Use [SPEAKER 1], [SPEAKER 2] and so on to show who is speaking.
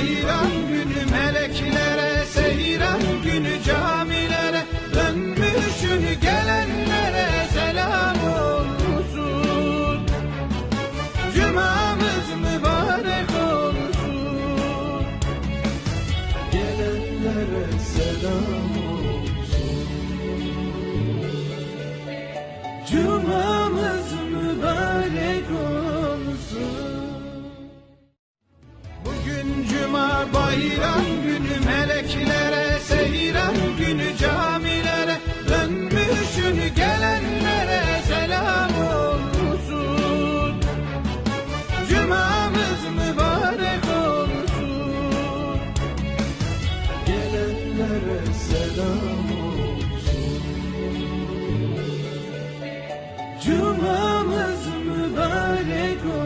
[SPEAKER 1] bayram günü meleklere seyran günü camilere dönmüşün gelenlere selam olsun. Cumamız mübarek olsun. Gelenlere selam olsun. Cumamız mübarek olsun gün cuma bayram günü meleklere seyran günü camilere dönmüşün gelenlere selam olsun. Cumamız mübarek olsun. Gelenlere selam olsun. Cumamız mübarek olsun